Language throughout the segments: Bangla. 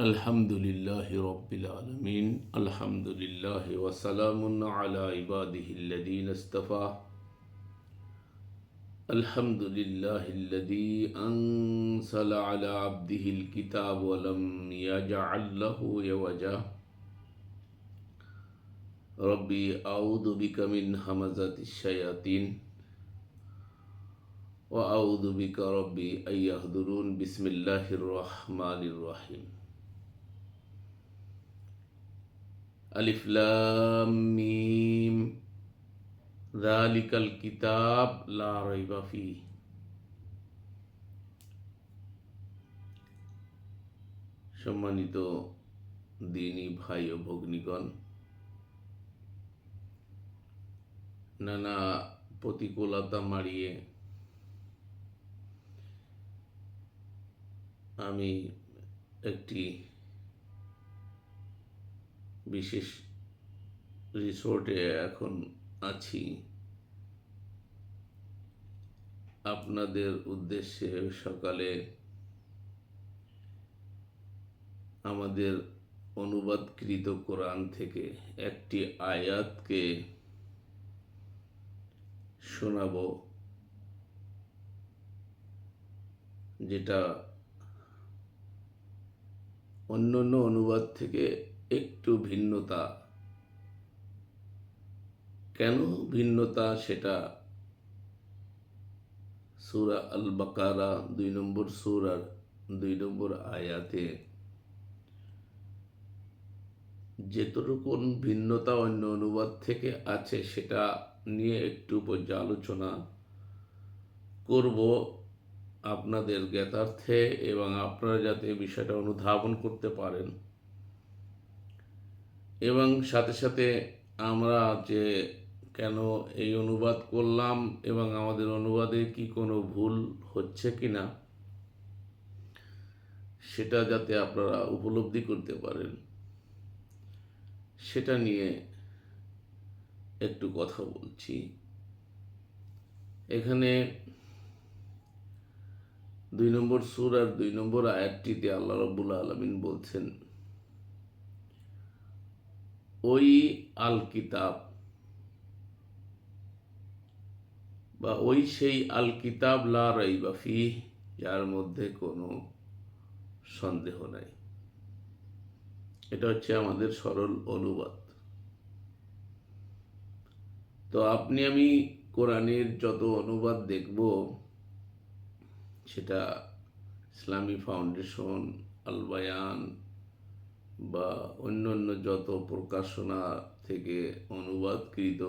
الحمد لله رب العالمين الحمد لله وسلام على عباده الذين اصطفى الحمد لله الذي أنزل على عبده الكتاب ولم يجعل له عوجا ربي أعوذ بك من همزات الشياطين وأعوذ بك ربي أن يهدرون بسم الله الرحمن الرحيم. ألف لام ميم ذلك الكتاب لا ريب فيه সম্মানিত দিনী ভাই ও ভগ্নিগণ নানা প্রতিকূলতা মারিয়ে আমি একটি বিশেষ রিসোর্টে এখন আছি। আপনাদের উদ্দেশ্যে সকালে আমাদের অনুবাদকৃত কোরআন থেকে একটি আয়াতকে শোনাবো, যেটা অন্য অন্য অনুবাদ থেকে একটু ভিন্নতা। কেন ভিন্নতা সেটা? সুরা আল বাকারা দুই নম্বর সুরার দুই নম্বর আয়াতে যেটুকু ভিন্নতা অন্য অনুবাদ থেকে আছে সেটা নিয়ে একটু পর্যালোচনা করব আপনাদের জ্ঞাতার্থে এবং আপনারা যাতে বিষয়টা অনুধাবন করতে পারেন। এবং সাথে সাথে আমরা যে কেন এই অনুবাদ করলাম এবং আমাদের অনুবাদে কি কোনো ভুল হচ্ছে কি না, সেটা যাতে আপনারা উপলব্ধি করতে পারেন, সেটা নিয়ে একটু কথা বলছি। এখানে দুই নম্বর সুর আর দুই নম্বর আয়াতটিতে আল্লাহ রব্বুল আলমিন বলছেন ওই আল কিতাব বা ওই সেই আল কিতাব লা রাইবাফি যার মধ্যে কোনো সন্দেহ নাই। এটা হচ্ছে আমাদের সরল অনুবাদ। তো আপনি আমি কোরআনের যত অনুবাদ দেখব, সেটা ইসলামী ফাউন্ডেশন আল বায়ান বা অন্যান্য যত প্রকাশনা থেকে অনুবাদকৃত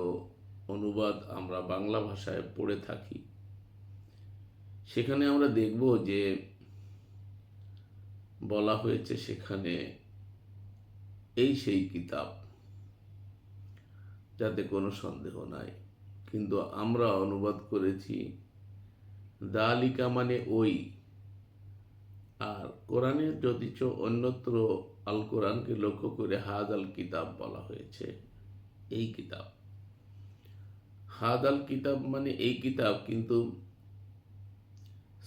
অনুবাদ আমরা বাংলা ভাষায় পড়ে থাকি, সেখানে আমরা দেখব যে বলা হয়েছে সেখানে এই সেই কিতাব, যাতে কোনো সন্দেহ নাই। কিন্তু আমরা অনুবাদ করেছি দালিকা মানে ওই, আর কোরআনের যদিচ অন্যত্র আল কোরআনকে লক্ষ্য করে হাদ আল কিতাব বলা হয়েছে, এই কিতাব। হাদ আল কিতাব মানে এই কিতাব, কিন্তু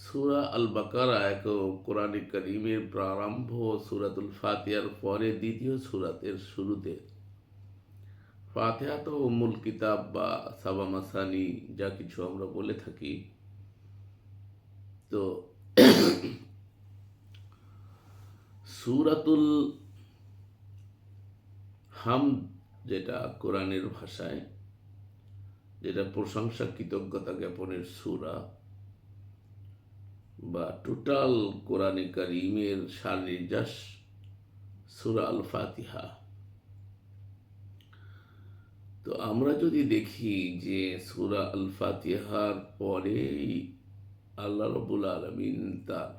সুরা আল বাকারা এক কোরআন করিমের প্রারম্ভ সুরাতুল ফাতিহার পরে দ্বিতীয় সুরাতের শুরুতে। ফাতেহা তো মূল কিতাব বা সাবা মাসানি, যা কিছু আমরা বলে থাকি। তো সুরাতুল হাম যেটা কোরআনের ভাষায়, যেটা প্রশংসা কৃতজ্ঞতা জ্ঞাপনের সুরা বা টোটাল কোরআনে কারিমের সার নির্যাস সুরা আল ফাতিহা তো আমরা যদি দেখি যে সুরা আল ফাতিহার পরেই আল্লাহ রবুল আলমিন তার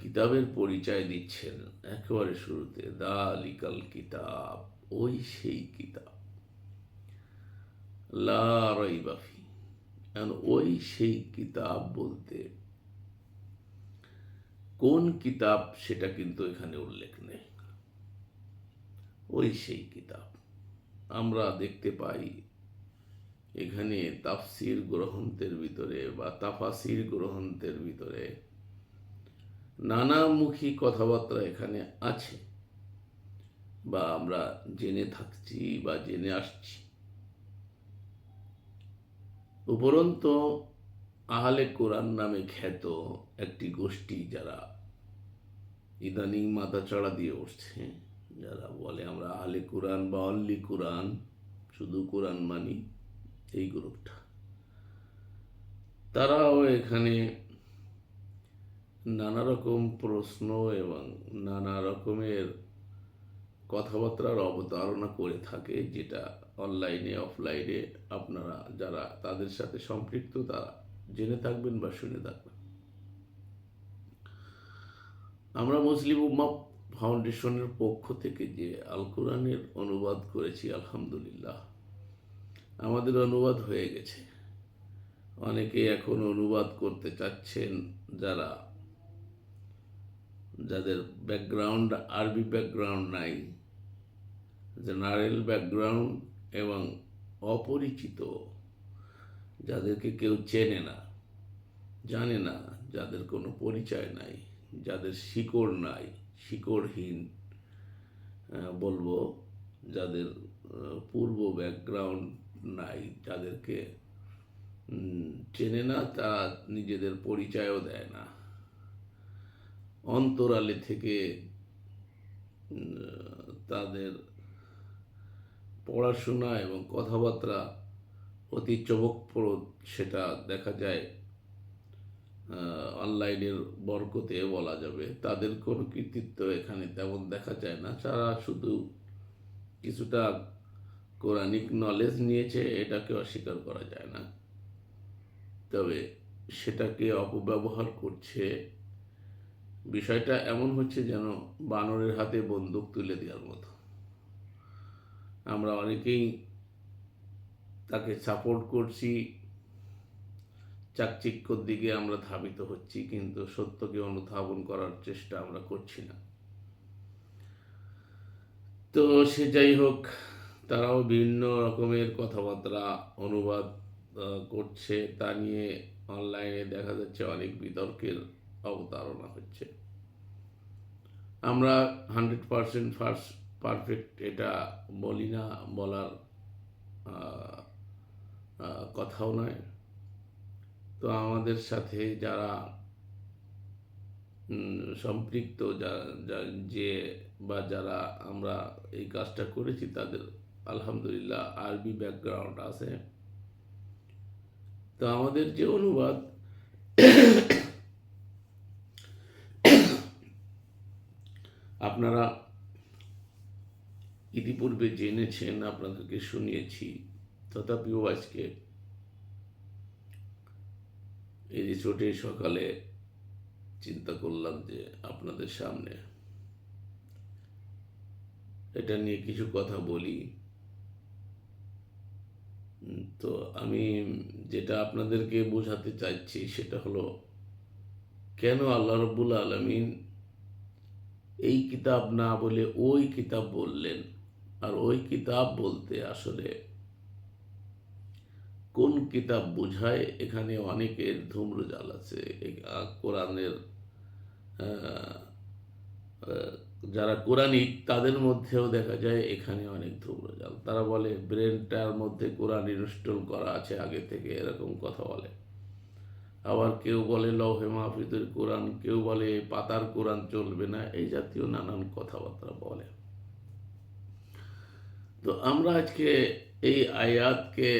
কিতাবের পরিচয় দিচ্ছেন একেবারে শুরুতে দা লিকাল কিতাব, ওই সেই কিতাব। লাফি ওই সেই কিতাব বলতে কোন কিতাব সেটা কিন্তু এখানে উল্লেখ নেই। ওই সেই কিতাব। আমরা দেখতে পাই এখানে তাফসির গ্রহন্তের ভিতরে বা তাফাসির গ্রহন্তের ভিতরে নানামুখী কথাবার্তা এখানে আছে বা আমরা জেনে থাকছি বা জেনে আসছি। উপরন্ত আহলে কোরআন নামে খ্যাত একটি গোষ্ঠী যারা ইদানিং মাথা চড়া দিয়ে উঠছে, যারা বলে আমরা আহলে কোরআন বা অল্লি কোরআন, শুধু কোরআন মানি, এই গ্রুপটা। তারাও এখানে নানা রকম প্রশ্ন এবং নানা রকমের কথাবার্তার অবতারণা করে থাকে, যেটা অনলাইনে, অফলাইনে আপনারা যারা তাদের সাথে সম্পৃক্ত, তারা জেনে থাকবেন বা শুনে থাকবেন। আমরা মুসলিম উম্মা ফাউন্ডেশনের পক্ষ থেকে যে আল কোরআনের অনুবাদ করেছি, আলহামদুলিল্লাহ, আমাদের অনুবাদ হয়ে গেছে। অনেকে এখন অনুবাদ করতে চাচ্ছেন, যারা যাদের ব্যাকগ্রাউন্ড আরবি ব্যাকগ্রাউন্ড নাই জেনারেল ব্যাকগ্রাউন্ড এবং অপরিচিত, যাদেরকে কেউ চেনে না, জানে না, যাদের কোনো পরিচয় নাই, যাদের শিকড় নাই, শিকড়হীন বলব, যাদের পূর্ব ব্যাকগ্রাউন্ড নাই, যাদেরকে চেনে না, তারা নিজেদের পরিচয়ও দেয় না। অন্তরালে থেকে তাদের পড়াশোনা এবং কথাবার্তা অতি চমকপ্রদ সেটা দেখা যায় অনলাইনের বরকতে বলা যাবে। তাদের কোনো কৃতিত্ব এখানে তেমন দেখা যায় না। তারা শুধু কিছুটা কোরআনিক নলেজ নিয়েছে এটাকে অস্বীকার করা যায় না। তবে সেটাকে অপব্যবহার করছে বিষয়টা এমন হচ্ছে যেন বানরের হাতে বন্দুক তুলে দেওয়ার মতো। আমরা অনেকেই তাকে সাপোর্ট করছি, চাকচিক্যর দিকে আমরা ধাবিত হচ্ছি, কিন্তু সত্যকে অনুধাবন করার চেষ্টা আমরা করছি না। তো সে যাই হোক, তারাও বিভিন্ন রকমের কথাবার্তা, অনুবাদ করছে। তা নিয়ে অনলাইনে দেখা যাচ্ছে অনেক বিতর্কের অবতারণা হচ্ছে। আমরা হান্ড্রেড পারসেন্ট ফার্স্ট পারফেক্ট এটা বলি না, বলার কথাও নয়। তো আমাদের সাথে যারা সম্পৃক্ত, যে বা যারা আমরা এই কাজটা করেছি, তাদের আলহামদুলিল্লাহ আরবি ব্যাকগ্রাউন্ড আছে। তো আমাদের যে অনুবাদ আপনারা ইতিপূর্বে জেনেছেন, আপনাদেরকে শুনিয়েছি। তথাপিও আজকে এই যে রিসোর্টে সকালে চিন্তা করলাম যে আপনাদের সামনে এটা নিয়ে কিছু কথা বলি। তো আমি যেটা আপনাদেরকে বোঝাতে চাইছি সেটা হলো, কেন আল্লাহ রব্বুল আলমিন এই কিতাব না বলে ওই কিতাব বললেন। আর ওই কিতাব বলতে আসলে কোন কিতাব বোঝায়? এখানে অনেকের ধূম্রজাল আছে। কোরআনের যারা কোরআনিক তাদের মধ্যেও দেখা যায় এখানে অনেক ধূম্রজাল। তারা বলে, ব্রেনটার মধ্যে কোরআন ইনস্টল করা আছে আগে থেকে, এরকম কথা বলে। আবার কেউ বলে লৌহে মাহফিজের কোরআন, কেউ বলে পাতার কোরআন চলবে না, এই জাতীয় নানান কথাবার্তা বলে। তো আমরা আজকে এই আয়াতকে,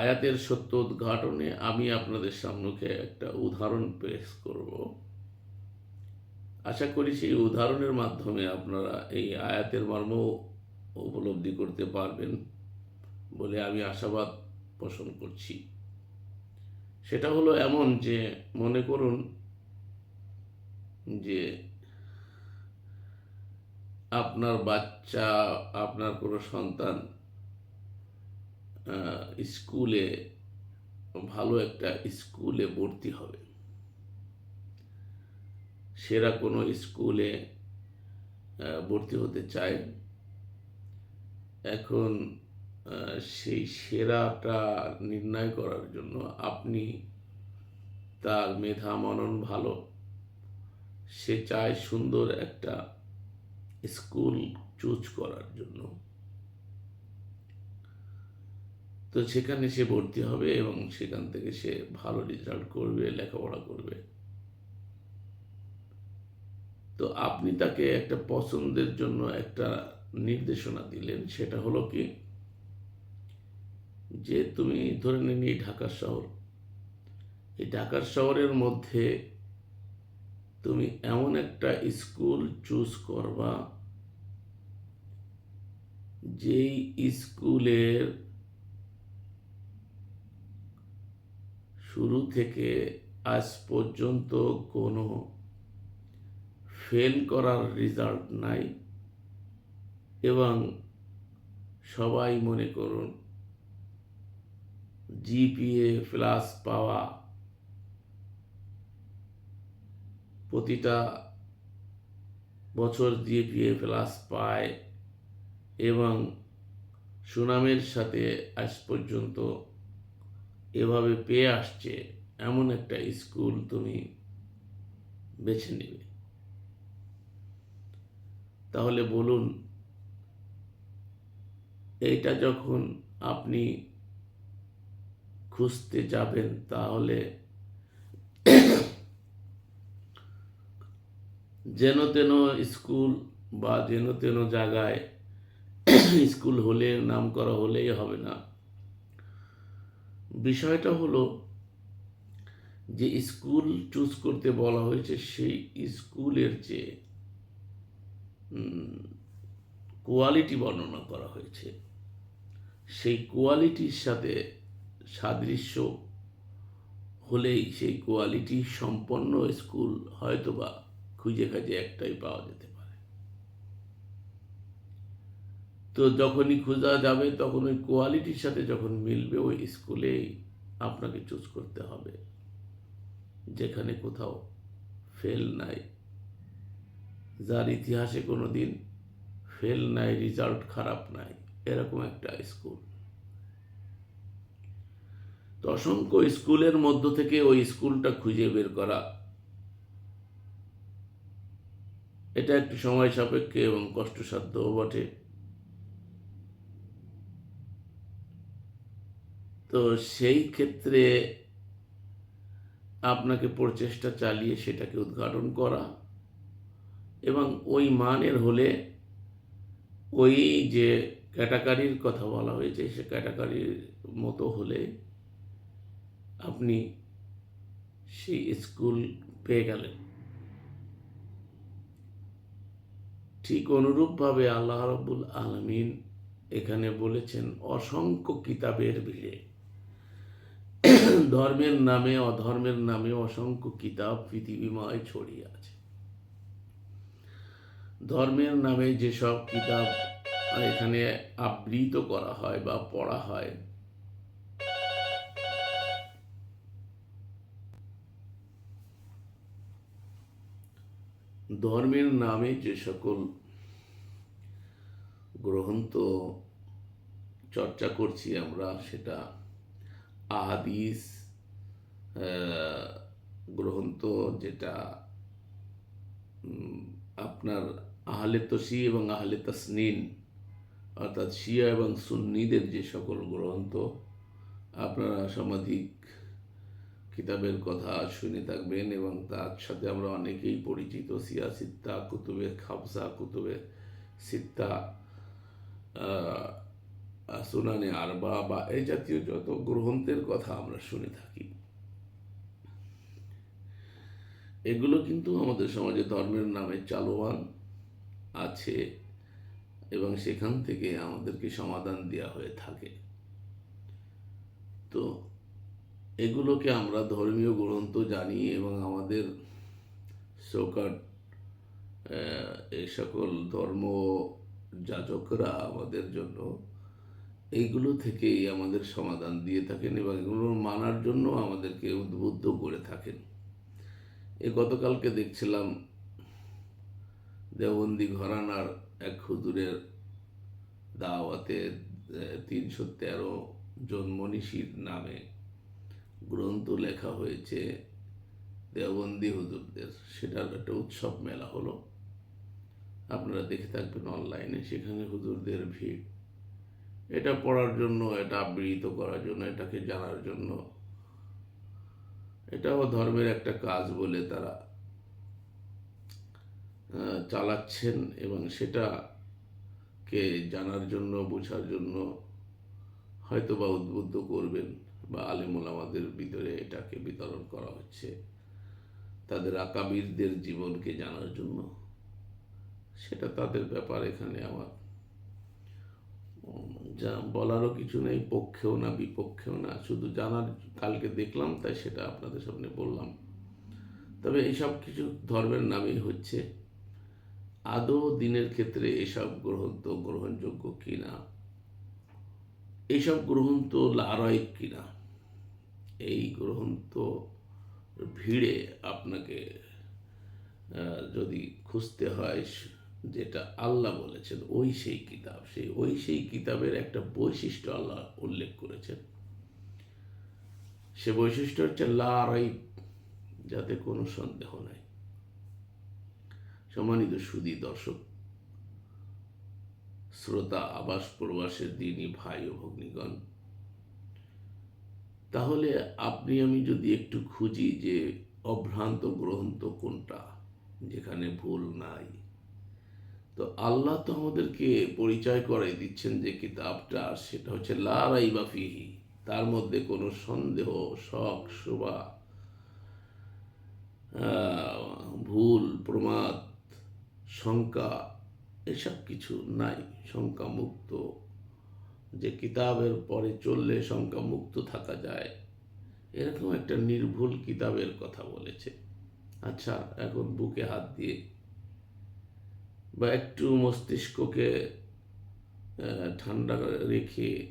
আয়াতের সত্য উদ্ঘাটনে আমি আপনাদের সামনে একটা উদাহরণ পেশ করব। আশা করি সেই উদাহরণের মাধ্যমে আপনারা এই আয়াতের মর্ম উপলব্ধি করতে পারবেন বলে আমি আশাবাদ পোষণ করছি। সেটা হলো এমন যে মনে করুন যে আপনার বাচ্চা, আপনার কোনো সন্তান স্কুলে, ভালো একটা স্কুলে ভর্তি হবে। সেরা কোনো স্কুলে ভর্তি হতে চায়। এখন সেই সেরাটা নির্ণয় করার জন্য আপনি তার মেধা মনন ভালো। সে চায় সুন্দর একটা স্কুল চুজ করার জন্য। তো সেখানে সে ভর্তি হবে এবং সেখান থেকে সে ভালো রেজাল্ট করবে, লেখাপড়া করবে। তো আপনি তাকে একটা পছন্দের জন্য একটা নির্দেশনা দিলেন, সেটা হলো কি যে তুমি ধরে নিন এই ঢাকা শহর, এই ঢাকার শহরের মধ্যে তুমি এমন একটা স্কুল চুজ করবা যেই স্কুলের শুরু থেকে আজ পর্যন্ত কোনো ফেল করার রেজাল্ট নাই এবং সবাই মনে করুন জিপিএ প্লাস পাওয়া প্রতিটা বছর জিপিএ প্লাস পায় এবং সুনামের সাথে আজ পর্যন্ত এভাবে পেয়ে আসছে এমন একটা স্কুল তুমি বেছে নেবে। তাহলে বলুন, এইটা যখন আপনি খুঁজতে যাবেন তাহলে যেন তেন স্কুল বা যেন তেন জায়গায় স্কুল হলে নাম করা হলেই হবে না। বিষয়টা হলো যে স্কুল চুজ করতে বলা হয়েছে সেই স্কুলের যে কোয়ালিটি বর্ণনা করা হয়েছে। সেই কোয়ালিটির সাথে সাদৃশ্য হলেই সেই কোয়ালিটি সম্পন্ন স্কুল হয়তোবা খুঁজে খাজে একটাই পাওয়া যেতে পারে। তো যখনই খোঁজা যাবে, তখন ওই কোয়ালিটির সাথে যখন মিলবে, ওই স্কুলেই আপনাকে চুজ করতে হবে। যেখানে কোথাও ফেল নাই। যার ইতিহাসে কোনো দিন ফেল নাই, রেজাল্ট খারাপ নাই, এরকম একটা স্কুল। তো অসংখ্য স্কুলের মধ্য থেকে ওই স্কুলটা খুঁজে বের করা। এটা একটু সময় সাপেক্ষে এবং কষ্টসাধ্যও বটে। তো সেই ক্ষেত্রে আপনাকে প্রচেষ্টা চালিয়ে সেটাকে উদ্ঘাটন করা এবং ওই মানের হলে ওই যে ক্যাটাগরির কথা বলা হয়েছে, সে ক্যাটাগরির মতো হলে আপনি সেই স্কুল পেয়ে গেলেন। ঠিক অনুরূপভাবে আল্লাহ রব্বুল আলমিন এখানে বলেছেন, অসংখ্য কিতাবের ভিড়ে, ধর্মের নামে, অধর্মের নামে অসংখ্য কিতাব পৃথিবীময় ছড়িয়ে আছে। ধর্মের নামে যেসব কিতাব এখানে আবৃত করা হয় বা পড়া হয় ধর্মের নামে যে সকল গ্রন্থ চর্চা করছি আমরা, সেটা আহাদিস গ্রন্থ যেটা আপনার আহলে তসি এবং আহলে তসনিন, অর্থাৎ শিয়া এবং সুন্নিদের যে সকল গ্রন্থ, আপনারা সামাজিক কিতাবের কথা শুনে থাকবেন এবং তার সাথে আমরা অনেকেই পরিচিত সিয়া সিত্তা কুতুবের খাবসা কুতুবের সিত্তা সুনানে আরবা বা এই জাতীয় যত গ্রন্থের কথা আমরা শুনে থাকি। এগুলো কিন্তু আমাদের সমাজে ধর্মের নামে চালমান আছে এবং সেখান থেকে আমাদেরকে সমাধান দেওয়া হয়ে থাকে। তো এগুলোকে আমরা ধর্মীয় গ্রন্থ জানি এবং আমাদের সৌকাট এই সকল ধর্ম যাজকরা আমাদের জন্য এইগুলো থেকেই আমাদের সমাধান দিয়ে থাকেন এবং এগুলো মানার জন্য আমাদেরকে উদ্বুদ্ধ করে থাকেন। এ গতকালকে দেখছিলাম দেওবন্দি ঘরানার এক হুজুরের দাওয়াতে তিনশো তেরো জন মনীষীর নামে গ্রন্থ লেখা হয়েছে দেওবন্দি হুজুরদের। সেটার একটা উৎসব মেলা হলো। আপনারা দেখে থাকবেন অনলাইনে সেখানে হুজুরদের ভিড়। এটা পড়ার জন্য, এটা আবৃত করার জন্য, এটাকে জানার জন্য। এটাও ধর্মের একটা কাজ বলে তারা চালাচ্ছেন এবং সেটাকে জানার জন্য, বোঝার জন্য হয়তো বা উদ্বুদ্ধ করবেন। বা আলেমুল আমাদের ভিতরে এটাকে বিতরণ করা হচ্ছে। তাদের আকাবিরদের জীবনকে জানার জন্য। সেটা তাদের ব্যাপার এখানে আমার। যা বলারও কিছু নেই, পক্ষেও না, বিপক্ষেও না। শুধু জানার কালকে দেখলাম, তাই সেটা আপনাদের সামনে বললাম। তবে এইসব কিছু ধর্মের নামেই হচ্ছে। আদৌ দিনের ক্ষেত্রে এসব গ্রহণ তো গ্রহণযোগ্য কিনা? এইসব গ্রন্থ লারাইব কিনা? এই গ্রন্থ ভিড়ে আপনাকে যদি খুঁজতে হয়, যেটা আল্লাহ বলেছেন, ওই সেই কিতাব। সেই ওই সেই কিতাবের একটা বৈশিষ্ট্য আল্লাহ উল্লেখ করেছেন। সে বৈশিষ্ট্য হচ্ছে লারাইব যাতে কোনো সন্দেহ নাই। সম্মানিত সুদী দর্শক, শ্রোতা, আবাস প্রবাসের দিনই ভাই ও ভগ্নীগণ তাহলে আপনি, আমি যদি একটু খুঁজি যে অভ্রান্ত গ্রন্থ কোনটা, যেখানে ভুল নাই। তো আল্লাহ তো আমাদেরকে পরিচয় করে দিচ্ছেন যে কিতাবটা, সেটা হচ্ছে লারাই বা ফিহি, তার মধ্যে কোনো সন্দেহ, শখ, শোভা ভুল, প্রমাদ, শঙ্কা, এসব কিছু নাই। শঙ্কা মুক্ত যে কিতাবের পরে চললে শঙ্কা মুক্ত থাকা যায়। এরকম একটা নির্ভুল কিতাবের কথা বলেছে। আচ্ছা এখন বুকে হাত দিয়ে। বা একটু মস্তিষ্ককে ঠান্ডা রেখে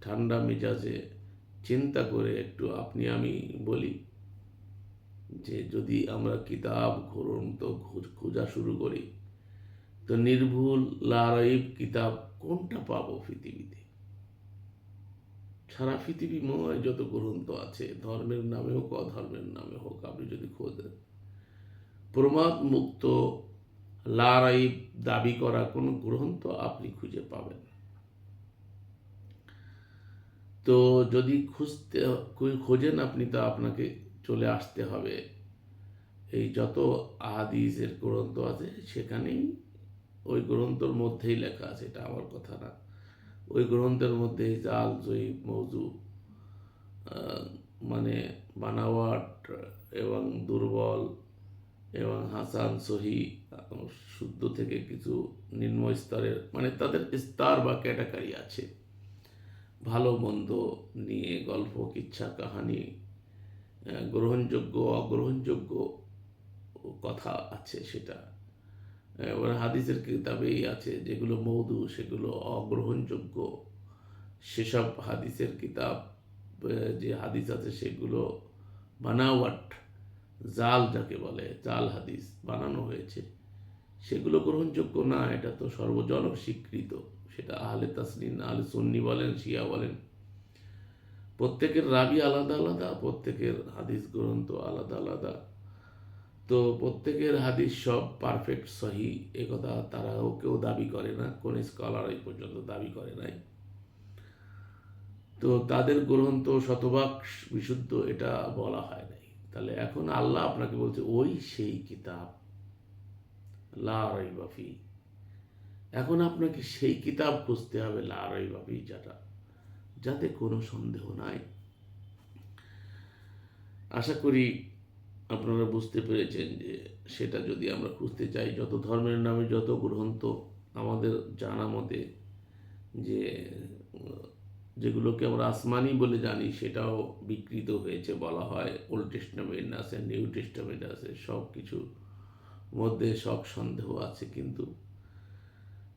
ঠান্ডা মেজাজে চিন্তা করে একটু আপনি, আমি বলি যে, যদি আমরা কিতাব গ্রন্থ খোঁজ- খোঁজা শুরু করি তো নির্ভুল লারাইব কিতাব কোনটা পাবো পৃথিবীতে? সারা পৃথিবী পৃথিবীময় যত গ্রন্থ আছে, ধর্মের নামে হোক, অধর্মের নামে হোক, আপনি যদি খোঁজেন প্রমাদ মুক্ত লারাইব দাবি করা কোনো গ্রন্থ আপনি খুঁজে পাবেন তো যদি খুঁজতে, খোঁজেন আপনি, তো আপনাকে চলে আসতে হবে। এই যত আহাদিসের গ্রন্থ আছে, সেখানেই ওই গ্রন্থর মধ্যেই লেখা আছে, এটা আমার কথা না। ওই গ্রন্থের মধ্যে জাল, জয়ীব, মৌজু মানে বানাওয়াট এবং দুর্বল এবং হাসান, সহি, শুদ্ধ থেকে কিছু নিম্ন স্তরের মানে তাদের স্তর বা ক্যাটাগরি আছে। ভালো, মন্দ নিয়ে গল্প, কিচ্ছা, কাহানি গ্রহণযোগ্য, অগ্রহণযোগ্য কথা আছে সেটা। এবার হাদিসের কিতাবেই আছে, যেগুলো মৌদু, সেগুলো অগ্রহণযোগ্য। সেসব হাদিসের কিতাব যে হাদিস আছে সেগুলো বানাওয়াট, জাল যাকে বলে, জাল হাদিস বানানো হয়েছে, সেগুলো গ্রহণযোগ্য না, এটা তো সর্বজন স্বীকৃত। সেটা আহলে তাসলিন আহলে সুন্নি বলেন, শিয়া বলেন। প্রত্যেকের রাবি আলাদা আলাদা, প্রত্যেকের হাদিস গ্রন্থ আলাদা আলাদা। তো প্রত্যেকের হাদিস সব পারফেক্ট সহি। একথা তারাও কেউ দাবি করে না, কোন স্কলার এই পর্যন্ত দাবি করে নাই। তো তাদের গ্রন্থ শতভাগ বিশুদ্ধ, এটা বলা হয় নাই। তাহলে এখন আল্লাহ আপনাকে বলছে, ওই সেই কিতাব। লা বাফি এখন আপনাকে সেই কিতাব খুঁজতে হবে, লা বাফি যেটা, যাতে কোনো সন্দেহ নাই। আশা করি আপনারা বুঝতে পেরেছেন যে সেটা যদি আমরা খুঁজতে চাই, যত ধর্মের নামে যত গ্রন্থ আমাদের জানা মতে যে, যেগুলোকে আমরা আসমানি বলে জানি, সেটাও বিকৃত হয়েছে বলা হয়। ওল্ড টেস্টামেন্ট আছে নিউ টেস্টামেন্ট আছে সব কিছু মধ্যে সব সন্দেহ আছে। কিন্তু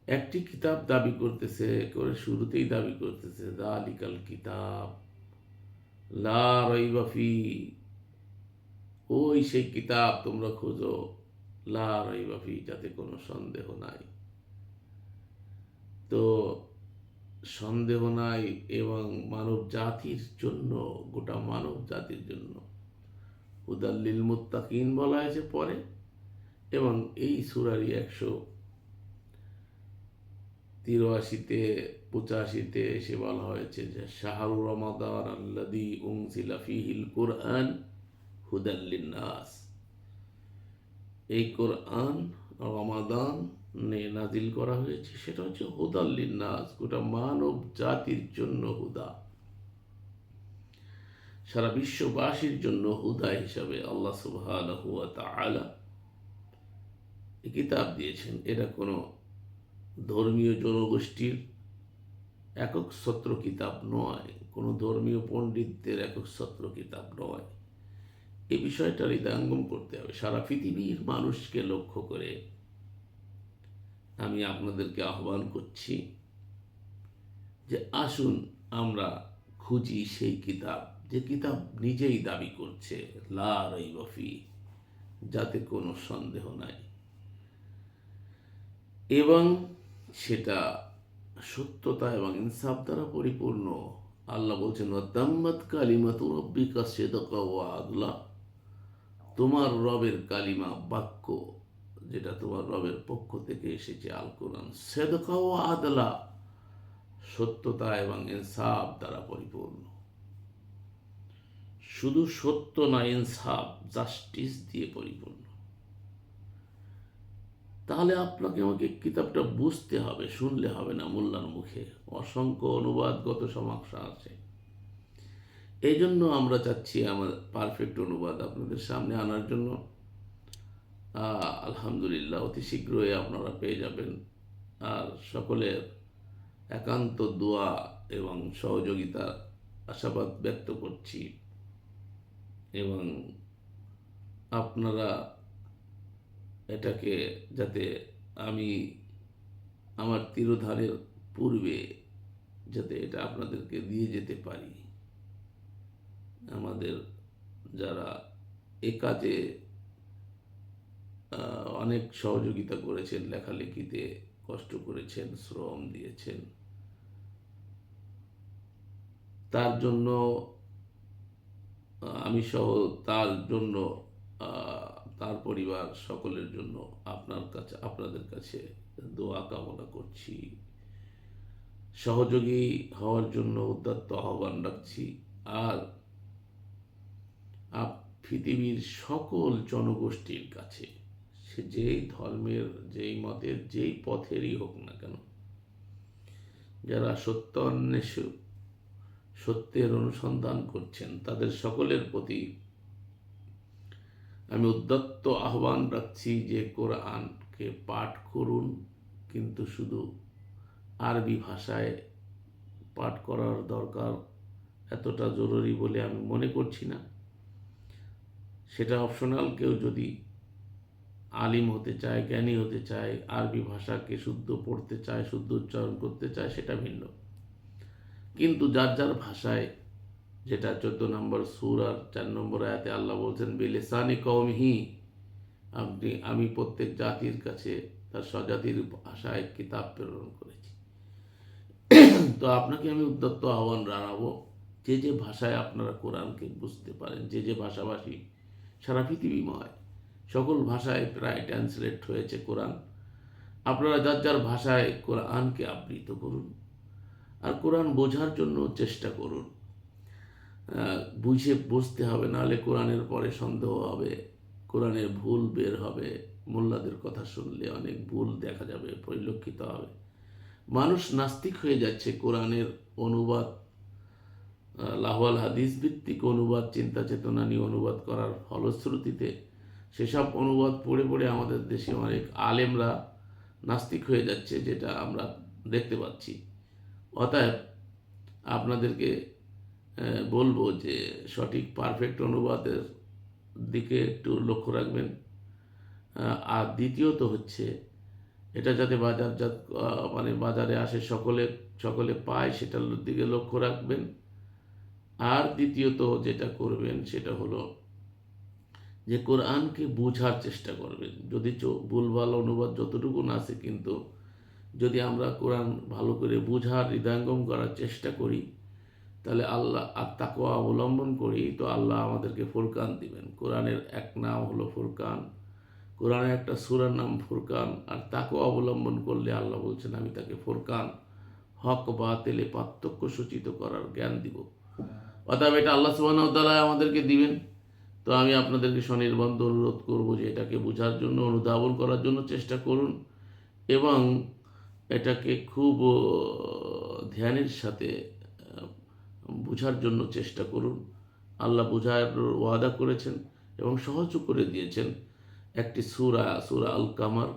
একটি কিতাব দাবি করতেছে, করে শুরুতেই দাবি করতেছে, দালিকাল কিতাব, লা রাইবা ফি ওই সেই কিতাব তোমরা খোঁজো। লা যাতে কোনো সন্দেহ নাই। তো সন্দেহ নাই এবং মানব জাতির জন্য, গোটা মানব জাতির জন্য। হুদাল্লিল মুত্তাকিন বলা হয়েছে পরে। এবং এই সুরারই একশো তিরাশিতে, পঁচাশিতে এসে বলা হয়েছে যে, শাহরু রমাদান আল্লাদি উংসিলা ফিহিল কোরআন হুদাল্লিন নাস এই কোরআন, রমাদান নাজিল করা হয়েছে, সেটা হচ্ছে হুদাল্লিন নাস গোটা মানব জাতির জন্য হুদা। সারা বিশ্ববাসীর জন্য হুদা হিসাবে আল্লাহ সুবহানাহু ওয়া তাআলা এই কিতাব দিয়েছেন। এটা কোনো ধর্মীয় জনগোষ্ঠীর একক সত্র কিতাব নয়, কোনো ধর্মীয় পণ্ডিতদের একক সত্র কিতাব নয়। এই বিষয়টা হৃদয়ঙ্গম করতে হবে। সারা পৃথিবীর মানুষকে লক্ষ্য করে আমি আপনাদেরকে আহ্বান করছি যে আসুন আমরা খুঁজি সেই কিতাব। যে কিতাব নিজেই দাবি করছে, লা যাতে কোনো সন্দেহ নাই। এবং সেটা সত্যতা এবং ইনসাফ দ্বারা পরিপূর্ণ। আল্লাহ বলছেন কালিমাতু রব্বিকা সিদকা ওয়া আদলা। তোমার রবের কালিমা বাক্য যেটা তোমার রবের পক্ষ থেকে এসেছে আল কোরআন সেদকা ও আদলা সত্যতা এবং ইনসাফ দ্বারা পরিপূর্ণ। শুধু সত্য না, ইনসাফ জাস্টিস দিয়ে পরিপূর্ণ। তাহলে আপনাকে আমাকে কিতাবটা বুঝতে হবে, শুনলে হবে না মোল্লার মুখে। অসংখ্য অনুবাদগত সমস্যা আছে। এই জন্য আমরা চাচ্ছি আমার পারফেক্ট অনুবাদ আপনাদের সামনে আনার জন্য। আলহামদুলিল্লাহ, অতি শীঘ্রই আপনারা পেয়ে যাবেন। আর সকলের একান্ত দোয়া এবং সহযোগিতা আশাবাদ ব্যক্ত করছি। এবং আপনারা এটাকে যাতে আমি আমার তিরোধানের পূর্বে যাতে এটা আপনাদেরকে দিয়ে যেতে পারি। আমাদের যারা এ কাজে অনেক সহযোগিতা করেছেন, লেখালেখিতে কষ্ট করেছেন, শ্রম দিয়েছেন, তার জন্য আমি সহ তার জন্য তার পরিবার সকলের জন্য আপনার কাছে, আপনাদের কাছে দোয়া কামনা করছি। সহযোগী হওয়ার জন্য উদ্যত্ত আহ্বান রাখছি। আর পৃথিবীর সকল জনগোষ্ঠীর কাছে, সে যেই ধর্মের, যেই মতের, যেই পথেরই হোক না কেন, যারা সত্য অন্বেষক সত্যের অনুসন্ধান করছেন, তাদের সকলের প্রতি আমি উদ্যত্ত আহ্বান রাখছি যে কোরআনকে পাঠ করুন, কিন্তু শুধু আরবি ভাষায় পাঠ করার দরকার এতটা জরুরি বলে আমি মনে করছি না। সেটা অপশনাল কেউ যদি আলিম হতে চায়, জ্ঞানী হতে চায়, আরবি ভাষাকে শুদ্ধ পড়তে চায়, শুদ্ধ উচ্চারণ করতে চায়, সেটা ভিন্ন। কিন্তু যার যার ভাষায় যেটা চোদ্দ নম্বর সুর আর চার নম্বর আয়াতে আল্লাহ বলছেন বেলেসানি কমহি আপনি, আমি প্রত্যেক জাতির কাছে তার স্বজাতির ভাষায় কিতাব প্রেরণ করেছি। তো আপনাকে আমি উদ্যত্ত আহ্বান জানাব যে যে ভাষায় আপনারা কোরআনকে বুঝতে পারেন, যে যে ভাষাভাষী সারা পৃথিবীময় সকল ভাষায় প্রায় ট্রান্সলেট হয়েছে কোরআন। আপনারা যার যার ভাষায় কোরআনকে আবৃত করুন। আর কোরআন বোঝার জন্য চেষ্টা করুন। বুঝে বুঝতে হবে নাহলে কোরআনের পরে সন্দেহ হবে, কোরআনের ভুল বের হবে। মোল্লাদের কথা শুনলে অনেক ভুল দেখা যাবে, পরিলক্ষিত হবে। মানুষ নাস্তিক হয়ে যাচ্ছে কোরআনের অনুবাদ লাহওয়াল হাদিস ভিত্তিক অনুবাদ, চিন্তা চেতনা নিয়ে অনুবাদ করার ফলশ্রুতিতে সেসব অনুবাদ পড়ে পড়ে আমাদের দেশে অনেক আলেমরা নাস্তিক হয়ে যাচ্ছে, যেটা আমরা দেখতে পাচ্ছি। অতএব আপনাদেরকে বলব যে সঠিক, পারফেক্ট অনুবাদের দিকে একটু লক্ষ্য রাখবেন। আর দ্বিতীয়ত হচ্ছে, এটা যাতে বাজারজাত মানে বাজারে আসে সকলে সকলে পায়, সেটার দিকে লক্ষ্য রাখবেন। আর দ্বিতীয়ত যেটা করবেন সেটা হলো যে কোরআনকে বোঝার চেষ্টা করবেন। যদি ভুলভাল অনুবাদ যতটুকু না আছে, কিন্তু যদি আমরা কোরআন ভালো করে বোঝার হৃদয়ঙ্গম করার চেষ্টা করি, তাহলে আল্লাহ, আর তাকে অবলম্বন করি, তো আল্লাহ আমাদেরকে ফুরকান দিবেন। কোরআনের এক নাম হলো ফুরকান। কোরআনের একটা সুরার নাম ফুরকান। আর তাকে অবলম্বন করলে আল্লাহ বলছেন, আমি তাকে ফুরকান, হক বা তেলে পার্থক্য সূচিত করার জ্ঞান দিব। অতএব এটা আল্লাহ সুবাহ আমাদেরকে দিবেন। তো আমি আপনাদেরকে স্বনির্বন্ধ অনুরোধ করব যে এটাকে বোঝার জন্য, অনুধাবন করার জন্য চেষ্টা করুন এবং এটাকে খুব ধ্যানের সাথে বোঝার জন্য চেষ্টা করুন। আল্লাহ বোঝার ওয়াদা করেছেন এবং সহজও করে দিয়েছেন একটি সুরা সুরা আল কামার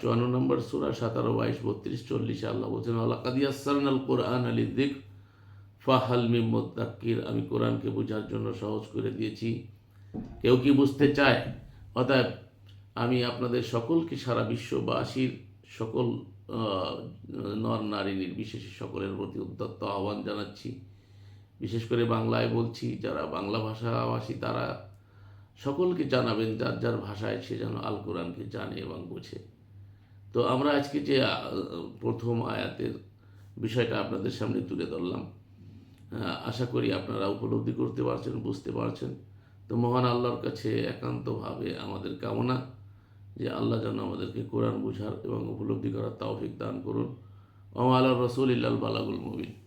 চুয়ান্ন নম্বর সুরা, সতেরো, বাইশ, বত্রিশ, চল্লিশে আল্লাহ বলছেন আল্লাহ কাদিয়াসান আল কোরআন আলী দিক ফাহাল মিমদ্দাক্কির আমি কোরআনকে বোঝার জন্য সহজ করে দিয়েছি। কেউ কি বুঝতে চায়? অতএব আমি আপনাদের সকলকে সারা বিশ্ববাসীর সকল নর নারী নির্বিশেষে সকলের প্রতি উদ্যত্ত আহ্বান জানাচ্ছি। বিশেষ করে বাংলায় বলছি, যারা বাংলা ভাষাভাষী, তারা সকলকে জানাবেন যার যার ভাষায় সে যেন আল কোরআনকে জানে এবং বোঝে। তো আমরা আজকে যে প্রথম আয়াতের বিষয়টা আপনাদের সামনে তুলে ধরলাম আশা করি আপনারা উপলব্ধি করতে পারছেন, বুঝতে পারছেন। তো মহান আল্লাহর কাছে একান্তভাবে আমাদের কামনা যে আল্লাহ যেন আমাদেরকে কোরআন বুঝার এবং উপলব্ধি করার তাওফিক দান করুন। ওমা আল্লাহ রসুল ইল্লাল বালাগুল মুবিন।